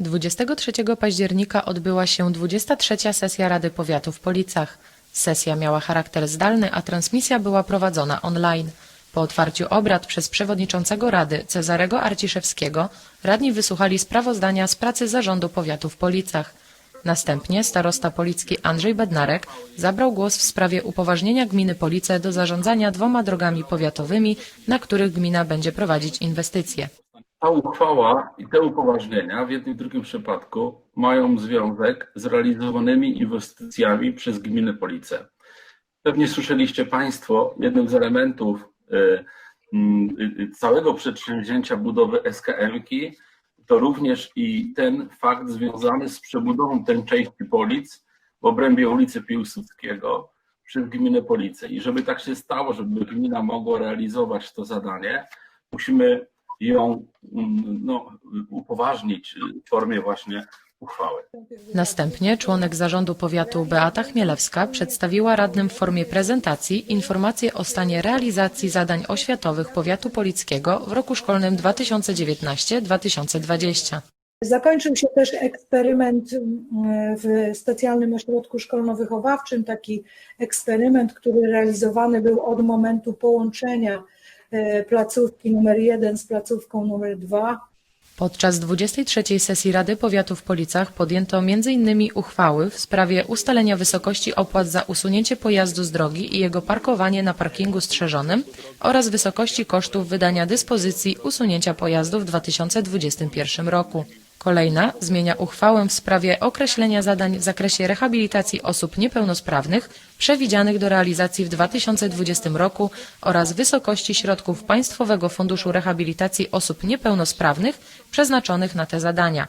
23 października odbyła się 23. sesja Rady Powiatu w Policach. Sesja miała charakter zdalny, a transmisja była prowadzona online. Po otwarciu obrad przez przewodniczącego Rady Cezarego Arciszewskiego radni wysłuchali sprawozdania z pracy Zarządu Powiatu w Policach. Następnie starosta policki Andrzej Bednarek zabrał głos w sprawie upoważnienia gminy Police do zarządzania dwoma drogami powiatowymi, na których gmina będzie prowadzić inwestycje. Ta uchwała i te upoważnienia w jednym i drugim przypadku mają związek z realizowanymi inwestycjami przez gminę Police. Pewnie słyszeliście Państwo, jednym z elementów y, y, y, całego przedsięwzięcia budowy SKM-ki to również i ten fakt związany z przebudową tej części Polic w obrębie ulicy Piłsudskiego przez gminę Police. I żeby tak się stało, żeby gmina mogła realizować to zadanie, musimy ją mm, no, upoważnić w formie właśnie uchwały. Następnie członek zarządu powiatu Beata Chmielewska przedstawiła radnym w formie prezentacji informacje o stanie realizacji zadań oświatowych powiatu polickiego w roku szkolnym 2019-2020. Zakończył się też eksperyment mm, w specjalnym ośrodku szkolno-wychowawczym, taki eksperyment, który realizowany był od momentu połączenia placówki numer 1 z placówką numer 2. Podczas 23. sesji Rady Powiatu w Policach podjęto m.in. uchwały w sprawie ustalenia wysokości opłat za usunięcie pojazdu z drogi i jego parkowanie na parkingu strzeżonym oraz wysokości kosztów wydania dyspozycji usunięcia pojazdu w 2021 roku. Kolejna zmienia uchwałę w sprawie określenia zadań w zakresie rehabilitacji osób niepełnosprawnych przewidzianych do realizacji w 2020 roku oraz wysokości środków Państwowego Funduszu Rehabilitacji Osób Niepełnosprawnych przeznaczonych na te zadania.